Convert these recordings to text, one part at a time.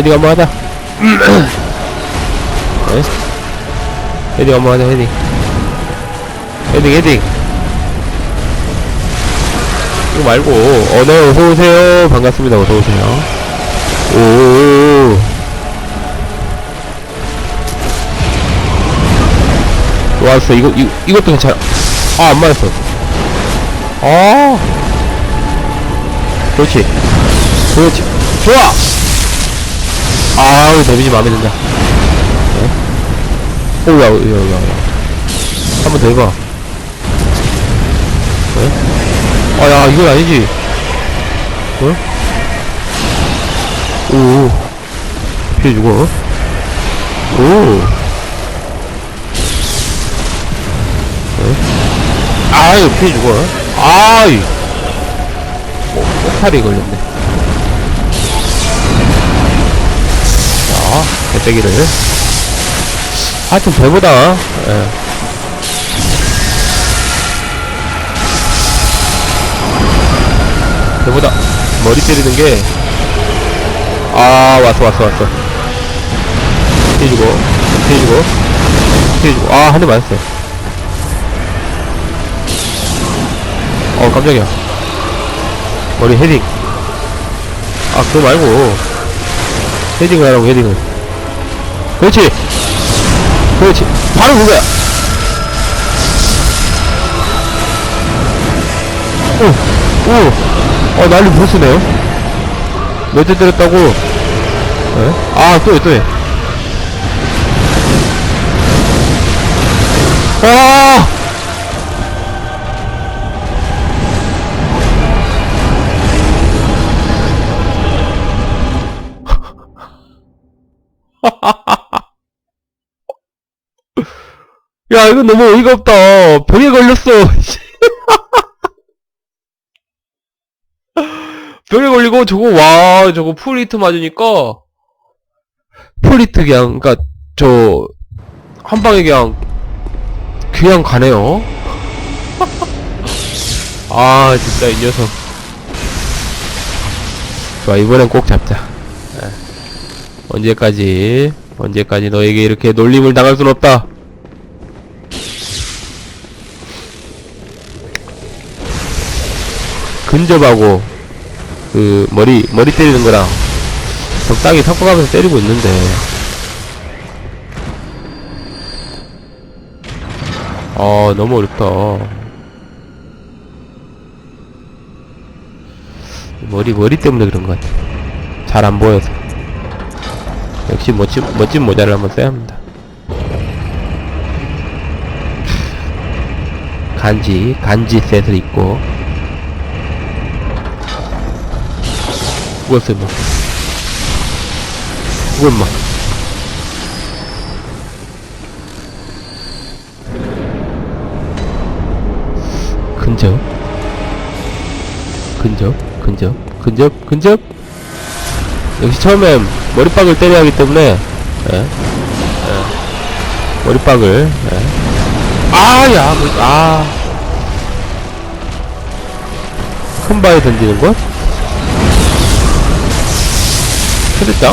헤딩 한번 하자. 네? 헤딩 한번 하자, 헤딩. 헤딩, 헤딩. 이거 말고, 어, 네, 어서오세요. 반갑습니다. 어서오세요. 오. 좋았어. 이거, 이, 이것도 괜찮아. 아, 안 맞았어. 아. 그렇지. 그렇지. 좋아! 아우, 데미지 마음에 든다. 네? 오, 야, 야, 야, 야. 한번 더 해봐. 네? 아, 야, 이건 아니지. 어? 오. 피해 주고. 오. 네? 아유, 피해 주고. 아이. 뭐, 폭발이 걸렸네. 배때기를. 하여튼, 배보다, 예. 배보다 머리 때리는 게, 아, 왔어, 왔어, 왔어. 피해주고, 피해주고, 피해주고, 아, 한 대 맞았어. 어, 깜짝이야. 머리 헤딩. 아, 그거 말고. 헤딩을 하라고, 헤딩을. 그렇지! 그렇지. 바로 그거야! 오! 오! 어, 난리 부스네요? 몇 대 때렸다고? 에? 아, 또 해, 또 해. 야, 이거 너무 어이가 없다. 벽에 걸렸어. 벽에 걸리고, 저거, 와, 저거 풀히트 맞으니까, 풀히트 그냥, 그니까, 저, 한 방에 그냥, 그냥 가네요. 아, 진짜 이 녀석. 좋아, 이번엔 꼭 잡자. 예. 언제까지, 언제까지 너에게 이렇게 놀림을 당할 순 없다. 근접하고 그 머리 머리 때리는 거랑 적당히 섞어가면서 때리고 있는데. 아 너무 어렵다. 머리 머리 때문에 그런 것 같아. 잘 안 보여서. 역시 멋진 멋진 모자를 한번 써야 합니다. 간지 간지 셋을 입고 죽었어 뭐 죽어 임마 근접 근접 근접 근접 근접 역시 처음엔 머리빡을 때려야 하기 때문에 예. 예. 머리빡을 예. 아야 뭐, 아. 큰 바위 던지는 것? 초대장?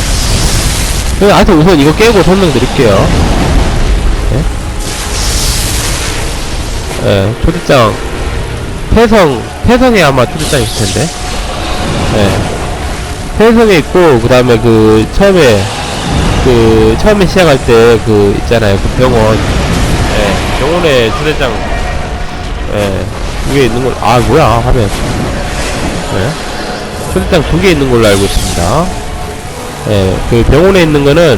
네, 하여튼 우선 이거 깨고 설명드릴게요. 예? 예, 초대장. 패성, 패성에 아마 초대장 있을 텐데. 예. 패성에 있고, 그 다음에 그, 처음에, 그, 처음에 시작할 때, 그, 있잖아요. 그 병원. 예, 병원에 초대장, 예, 두개 있는 걸, 아, 뭐야, 화면. 예? 초대장 두 개 있는 걸로 알고 있습니다. 예, 그 병원에 있는 거는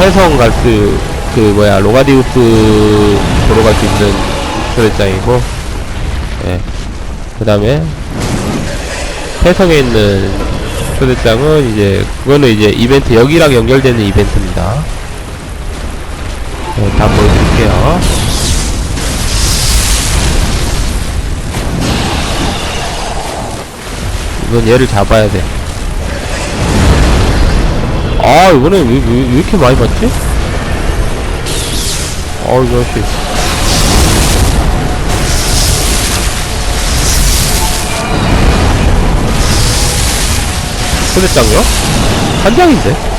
해성 갈 수 그 뭐야 로가디우스 보러 갈 수 있는 초대장이고, 예, 그 다음에 해성에 있는 초대장은 이제 그거는 이제 이벤트 여기랑 연결되는 이벤트입니다. 예, 다 보여드릴게요. 이건 얘를 잡아야 돼. 아, 이번에 왜, 왜, 왜 이렇게 많이 봤지? 아, 이 자식. 초대장이요? 한장인데?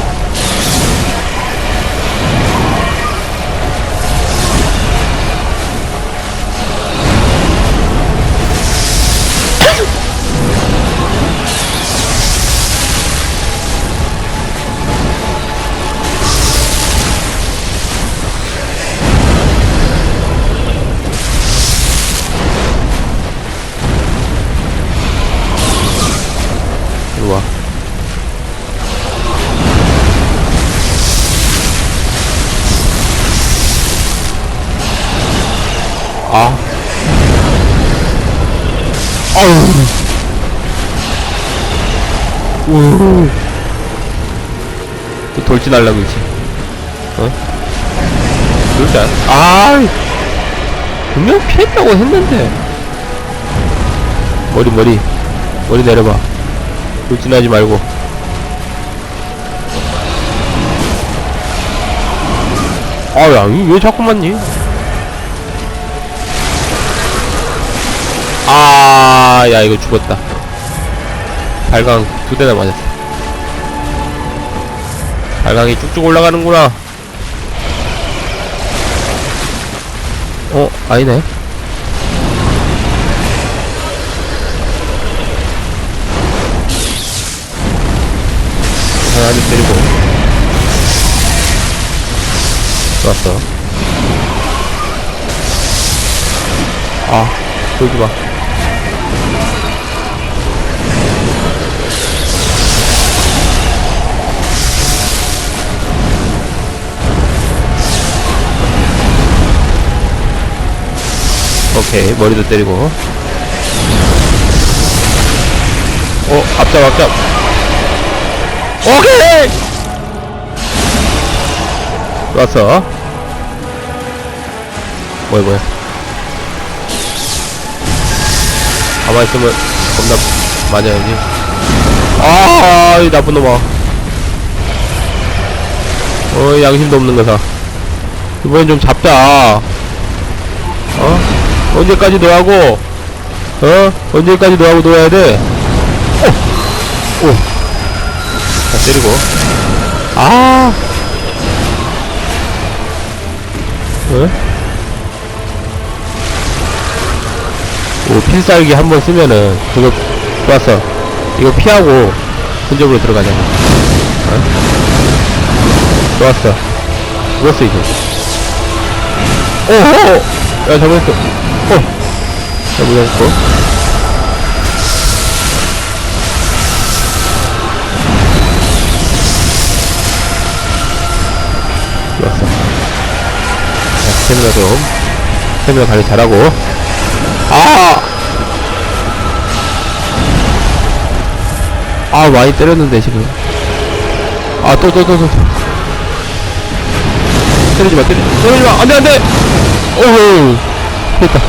우. 또 돌진하려고 이제. 어? 돌진. 아. 분명 피했다고 했는데. 머리 머리 머리 내려봐. 돌진하지 말고. 아, 야, 이왜 자꾸 맞니? 아, 야, 이거 죽었다. 발광 두 대나 맞았어. 발광이 쭉쭉 올라가는구나. 어, 아니네. 하나 좀 때리고. 좋았어. 아, 쏘지 마. 오케이, 머리도 때리고. 어, 앞잡, 앞잡. 오케이! 좋았어. 뭐야, 뭐야. 가만히 있으면 겁나 맞아야지. 아, 이 나쁜 놈아. 어, 양심도 없는 거사. 이번엔 좀 잡자. 어? 언제까지 너하고, 어? 언제까지 너하고 놀아야 돼? 오! 오! 자, 때리고. 아! 어? 오, 필살기 한 번 쓰면은, 그거, 좋았어. 이거 피하고, 근접으로 들어가자. 어? 좋았어. 죽었어, 이제. 오호! 야, 잘못했어. 어! 잘못했고. 좋았어. 자, 스태미나 좀. 스태미나 관리 잘하고. 아! 아, 많이 때렸는데, 지금. 아, 또, 또, 또, 또. 때리지 마, 때리, 때리지 마! 안 돼, 안 돼! 오호! 됐다.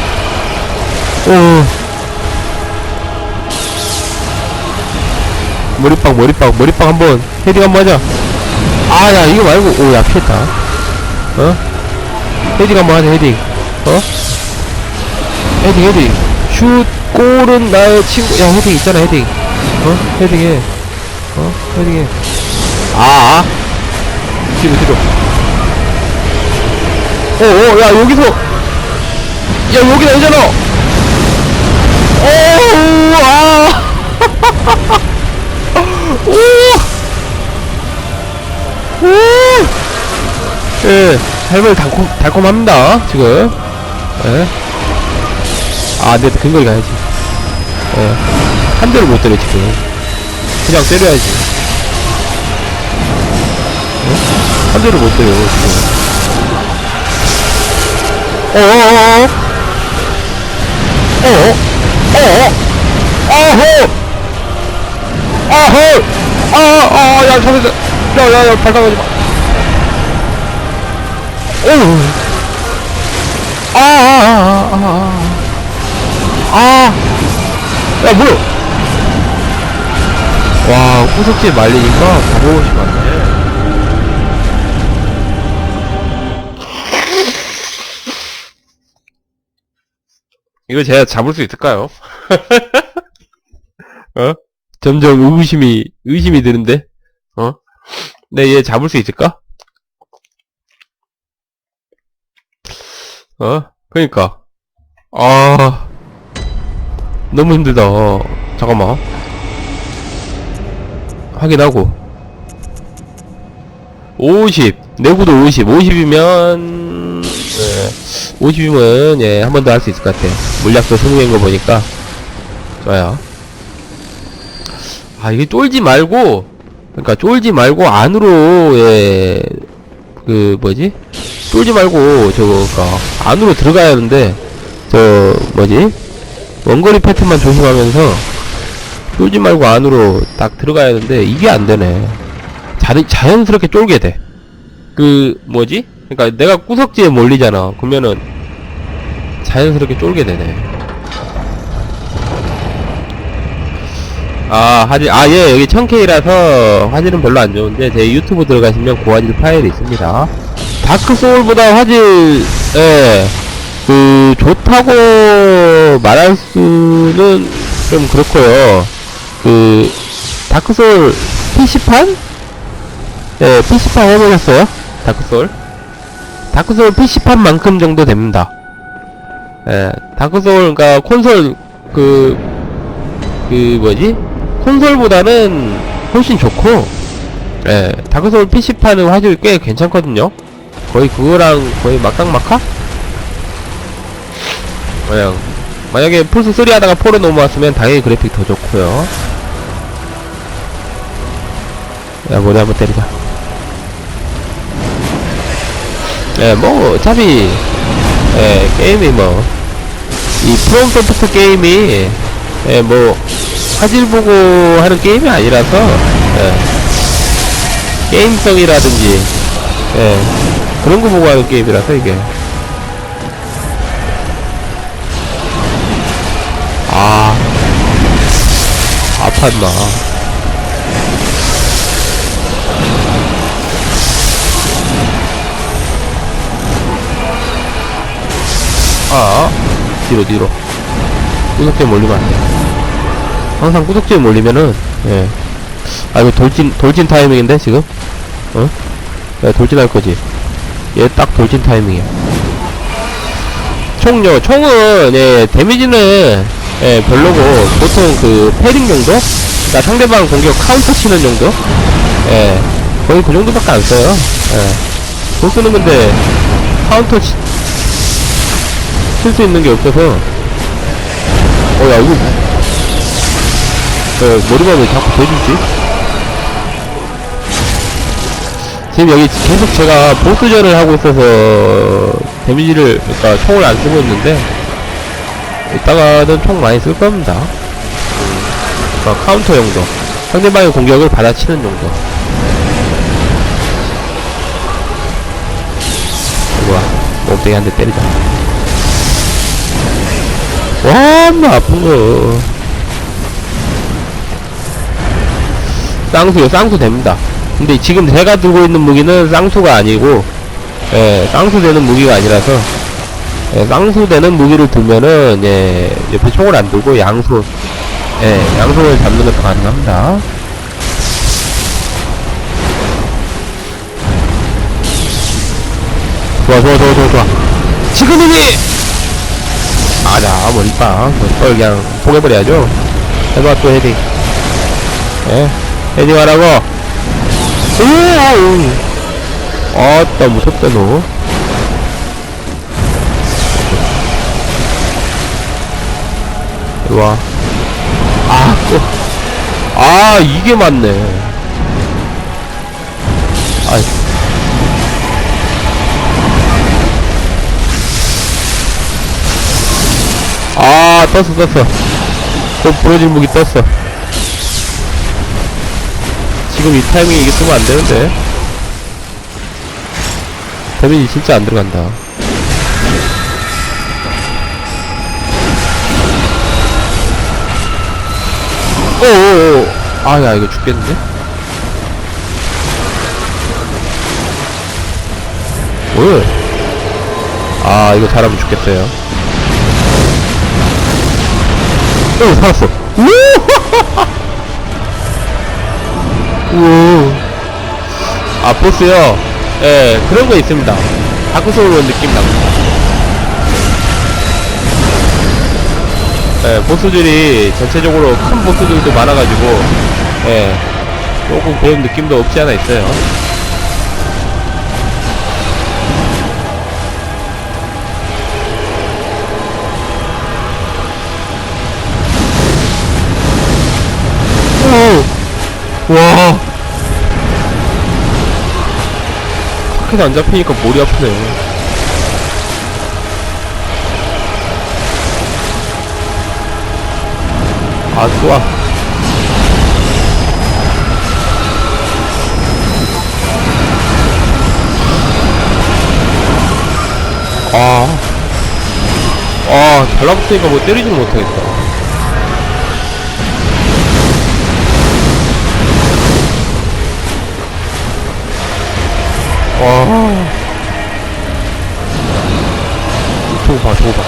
오. 머리빵, 머리빵, 머리빵 한 번, 헤딩 한 번 하자. 아, 야, 이거 말고, 오, 야, 피했다. 어? 헤딩 한 번 하자, 헤딩. 어? 헤딩, 헤딩. 슛, 골은 나의 친구. 야, 헤딩 있잖아, 헤딩. 어? 헤딩해. 어? 헤딩해. 아, 아. 뒤로, 뒤로. 어, 어, 야, 여기서. 야, 여기다 있잖아. 오, 아. 오. 오. 예, 할머니 달콤, 달콤합니다, 지금. 예. 아, 근데 근거리 가야지. 예. 한 대를 못 때려, 지금. 그냥 때려야지. 예? 한 대를 못 때려, 지금. 어어어 어 어 어 어어 어허 어허 아아야 저기서 야야야 발당하지 마 어우 아아아아야 뭐야 와 후속지에 말리니까 바보 옷이 많네 이거 제가 잡을 수 있을까요? 어? 점점 의구심이, 의심이 드는데? 어? 네, 얘 잡을 수 있을까? 어? 그니까. 아. 너무 힘들다. 잠깐만. 확인하고. 50. 내구도 50. 50이면, 예. 50이면, 예, 한 번 더 할 수 있을 것 같아. 물약도 성공한 거 보니까. 좋아요. 아, 이게 쫄지 말고, 그러니까 쫄지 말고 안으로, 예, 그, 뭐지? 쫄지 말고, 저거가, 안으로 들어가야 하는데, 저, 뭐지? 원거리 패턴만 조심하면서, 쫄지 말고 안으로 딱 들어가야 하는데, 이게 안 되네. 자, 자연스럽게 쫄게 돼. 그, 뭐지? 그러니까 내가 구석지에 몰리잖아. 그러면은, 자연스럽게 쫄게 되네. 아, 화질, 아, 예, 여기 1000K라서 화질은 별로 안 좋은데, 제 유튜브 들어가시면 고화질 파일이 있습니다. 다크소울보다 화질, 예, 그, 좋다고 말할 수는 좀 그렇고요 그, 다크소울 PC판? 예, PC판 해보셨어요? 다크소울? 다크소울 PC판만큼 정도 됩니다. 예, 다크소울, 그니까 콘솔, 그, 그 뭐지? 콘솔보다는 훨씬 좋고 예, 다크소울 PC판은 화질이 꽤 괜찮거든요 거의 그거랑 거의 막강막하? 그냥 만약에 플스3 하다가 4로 넘어왔으면 당연히 그래픽 더 좋고요 야 머리 한번 때리자 예, 뭐 어차피 예, 게임이 뭐 이 프롬 소프트 게임이 예, 뭐 화질 보고 하는 게임이 아니라서 예. 게임성이라든지 예. 그런 거 보고 하는 게임이라서 이게 아 아팠나 아 뒤로 뒤로 구석대 몰리면 안돼 항상 구석지에 몰리면은 예. 아 이거 돌진 돌진 타이밍인데 지금? 어? 야 돌진할 거지. 얘 딱 돌진 타이밍이야. 총요 총은 예 데미지는 예 별로고 보통 그 패링 정도? 그러니까 상대방 공격 카운터 치는 정도? 예 거의 그 정도밖에 안 써요. 예. 돈 쓰는 건데 카운터 치, 칠수 있는 게 없어서. 어 야 이거 그 머리가 왜 자꾸 대주지? 지금 여기 계속 제가 보스전을 하고 있어서 데미지를 그러니까 총을 안 쓰고 있는데 이따가는 총 많이 쓸 겁니다. 그러니까 카운터 정도 상대방의 공격을 받아치는 정도. 뭐야 몸뚱이 한 대 때리자. 와, 엄마 거. 쌍수요 쌍수 됩니다. 근데 지금 제가 들고 있는 무기는 쌍수가 아니고 예 쌍수 되는 무기가 아니라서 예, 쌍수 되는 무기를 들면은 예 옆에 총을 안 들고 양소 예 양손을 잡는 것도 가능합니다. 좋아 좋아 좋아 좋아 좋아. 지금이니 아자. 머리빵 그걸 그냥 포개버려야죠. 해봐 또 헤딩. 예? 헤딩 하라고? 으아우 아따 무섭다 너. 이리와. 아, 또. 아, 이게 맞네. 아, 떴어, 떴어. 또 부러진 무기 떴어. 지금 이 타이밍에 이게 쓰면 안 되는데. 데미지 진짜 안 들어간다. 오오오. 아, 야, 이거 죽겠는데? 뭘? 아, 이거 잘하면 죽겠어요. 오, 살았어. 우! 우와. 아, 보스요? 예, 그런 거 있습니다. 다크 소울 느낌 납니다. 예, 보스들이 전체적으로 큰 보스들도 많아가지고, 예, 조금 그런 느낌도 없지 않아 있어요. 와! 타켓 안 잡히니까 머리 아프네. 아, 좋아. 아. 아, 달라붙으니까 뭐 때리지는 못하겠다. 와. 저거 봐, 저거 봐.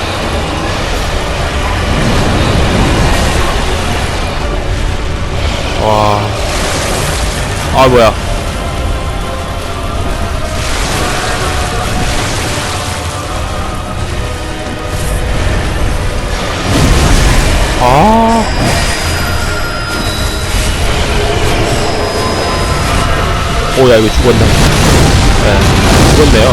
와. 아, 뭐야. 아. 오, 야, 이거 죽었네. 네, 죽었네요.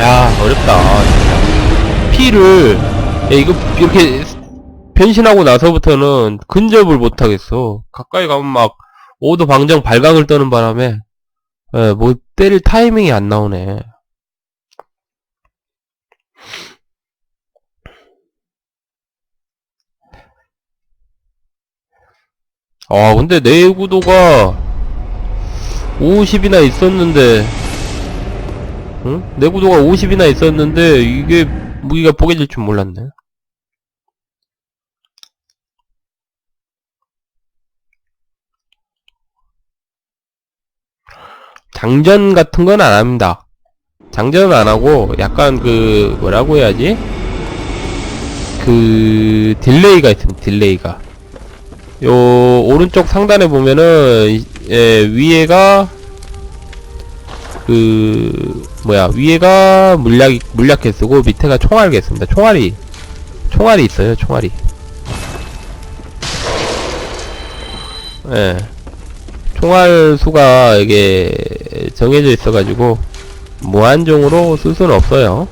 야, 어렵다, 진짜. 피를, 야, 이거, 이렇게, 변신하고 나서부터는 근접을 못하겠어. 가까이 가면 막, 오도 방정 발각을 떠는 바람에, 예, 뭐, 때릴 타이밍이 안 나오네. 아, 근데 내구도가 50이나 있었는데, 응? 내구도가 50이나 있었는데, 이게 무기가 뽀개질 줄 몰랐네. 장전 같은 건 안 합니다. 장전은 안 하고, 약간 그, 뭐라고 해야지? 그, 딜레이가 있습니다, 딜레이가. 요 오른쪽 상단에 보면은 이- 예, 위에가 그 뭐야 위에가 물약 물약 개수고 밑에가 총알 개수입니다. 총알이 총알이 있어요. 총알이. 예. 총알 수가 이게 정해져 있어가지고 무한정으로 쓸 수는 없어요.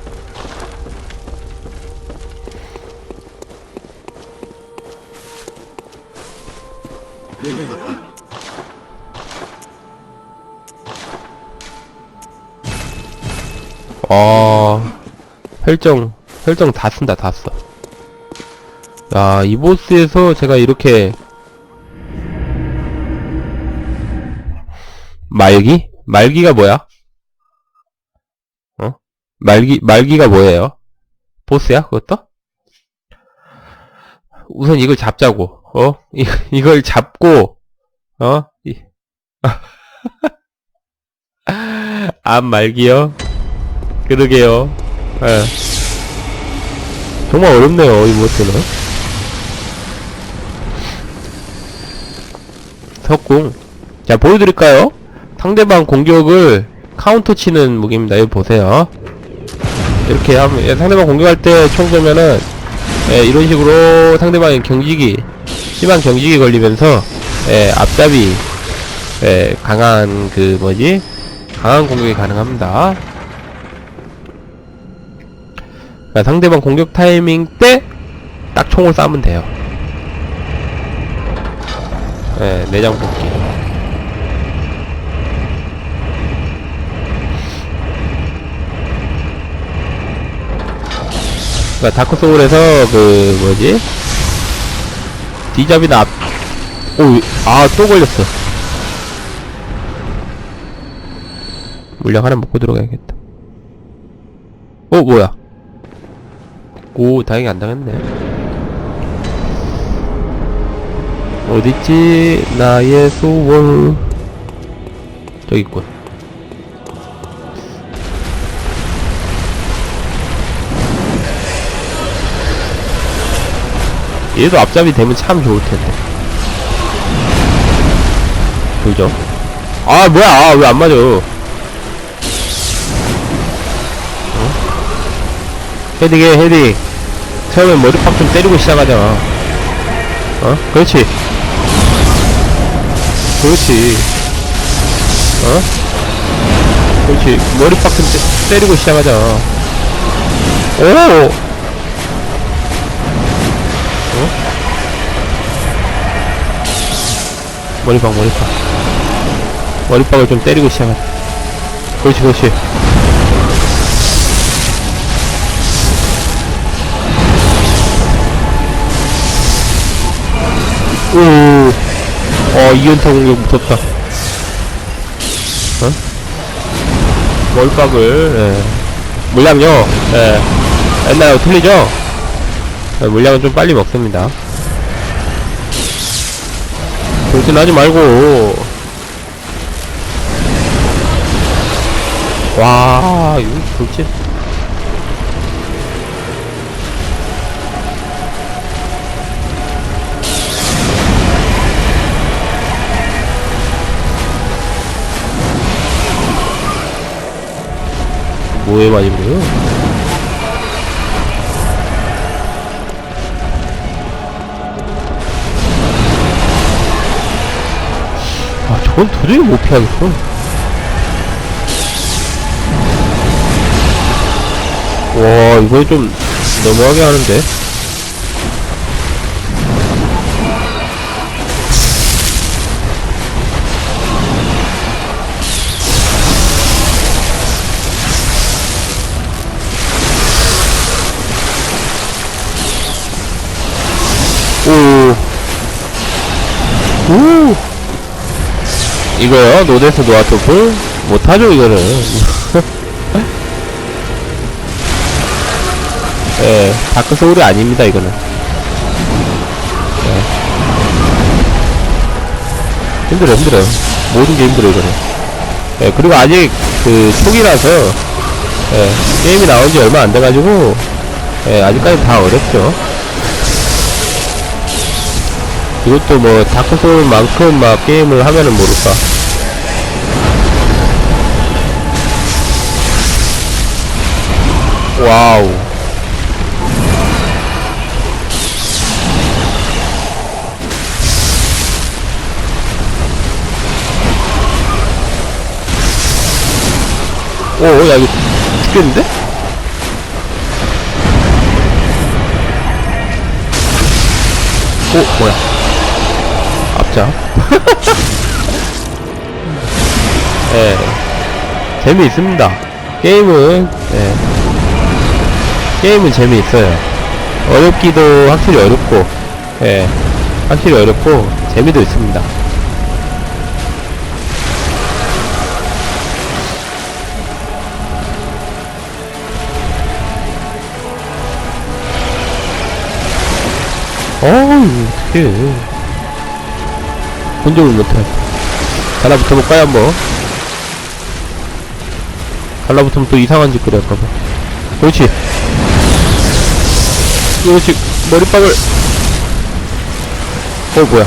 아, 혈정, 혈정 다 쓴다, 다 써. 야, 이 보스에서 제가 이렇게, 말기? 말기가 뭐야? 어? 말기, 말기가 뭐예요? 보스야, 그것도? 우선 이걸 잡자고, 어? 이, 이걸 잡고, 어? 이, 암 말기요? 그러게요. 예. 정말 어렵네요, 이 모드는. 석궁. 자, 보여드릴까요? 상대방 공격을 카운터 치는 무기입니다. 여기 보세요. 이렇게 하면, 예, 상대방 공격할 때 총 쏘면은, 예, 이런 식으로 상대방의 경직이, 심한 경직이 걸리면서, 예, 앞잡이, 예, 강한, 그, 뭐지? 강한 공격이 가능합니다. 그러니까 상대방 공격 타이밍 때 딱 총을 쏴면 돼요. 예, 내장 뽑기. 그러니까 다크 소울에서 그 뭐지? 디잡이나 앞. 오, 아또 걸렸어. 물량 하나 먹고 들어가야겠다. 어, 뭐야? 오, 다행히 안 당했네. 어딨지? 나의 소원. 저기 있군. 얘도 앞잡이 되면 참 좋을 텐데. 돌죠. 아, 뭐야, 아, 왜 안 맞아. 헤딩해, 헤딩. 처음엔 머리팍 좀 때리고 시작하잖아. 어? 그렇지. 그렇지. 어? 그렇지. 머리팍 좀 때, 때리고 시작하자. 오! 어? 머리팍, 머리팍. 머리팍을 좀 때리고 시작하자. 그렇지, 그렇지. 오, 어, 이연타 공격 무섭다. 어? 멀박을, 예. 물량요, 예. 옛날하고 틀리죠? 예, 물량은 좀 빨리 먹습니다. 돌진하지 말고. 와, 이거 돌진. 뭐에 맞은 거요? 아, 저건 도저히 못 피하겠어. 와, 이거 좀 너무하게 하는데. 이거요, 노데스 노아토프? 못하죠, 이거는. 예, 다크 소울이 아닙니다, 이거는. 예. 힘들어, 힘들어요. 모든 게 힘들어, 이거는. 예, 그리고 아직, 그, 초기라서, 예, 게임이 나온 지 얼마 안 돼가지고, 예, 아직까지 다 어렵죠. 이것도 뭐 다크소울만큼 막 게임을 하면은 모를까? 와우. 오야 이거 죽겠는데? 오 뭐야 앞자. 예. 재미있습니다. 게임은, 예. 게임은 재미있어요. 어렵기도 확실히 어렵고, 예. 확실히 어렵고, 재미도 있습니다. 어우, 어떡해. 본적을 못해. 달라붙어볼까요, 한번? 달라붙으면 또 이상한 짓거리 할까봐. 그렇지. 그렇지. 머리빵을. 어, 뭐야.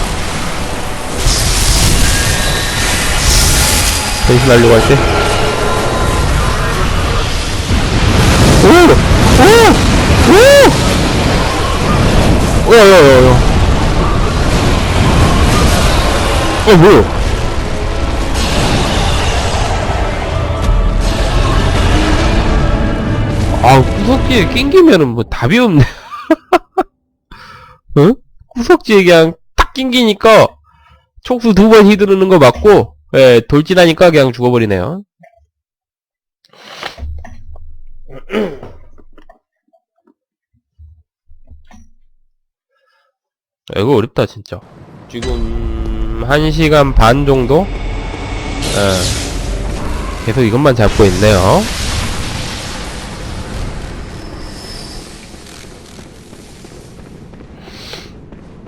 변신하려고 할 때. 오! 오! 오! 오! 야, 야, 야, 야. 어, 뭐야? 아, 구석지에 낑기면은 뭐 답이 없네. 응? 구석지에 그냥 딱 낑기니까 촉수 두 번 휘두르는 거 맞고, 예, 돌진하니까 그냥 죽어버리네요. 야, 이거 어렵다, 진짜. 지금, 1시간 반 정도? 예. 계속 이것만 잡고 있네요.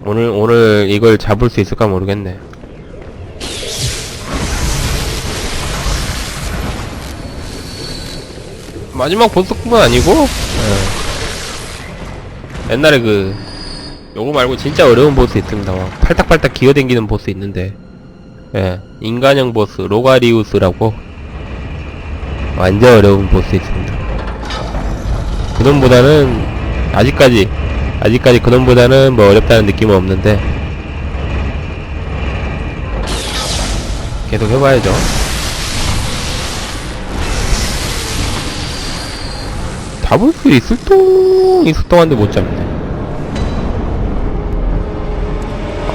오늘, 오늘 이걸 잡을 수 있을까 모르겠네. 마지막 보스뿐만 아니고, 예. 옛날에 그, 요거 말고 진짜 어려운 보스 있습니다. 막 팔딱팔딱 기어댕기는 보스 있는데, 예, 인간형 보스 로가리우스라고 완전 어려운 보스 있습니다. 그놈보다는 아직까지 아직까지 그놈보다는 뭐 어렵다는 느낌은 없는데 계속 해봐야죠. 잡을 수 있을 동 있을 동안도 못 잡네.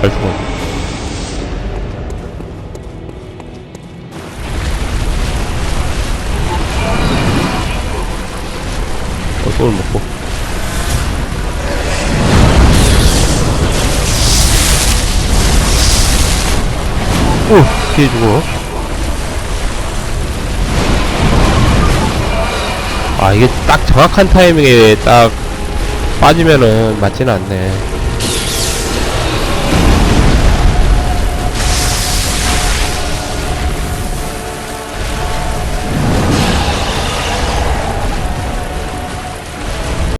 알 수가 없네. 어, 똥을 먹고. 오! 피해 주고. 아, 이게 딱 정확한 타이밍에 딱 빠지면은 맞지는 않네.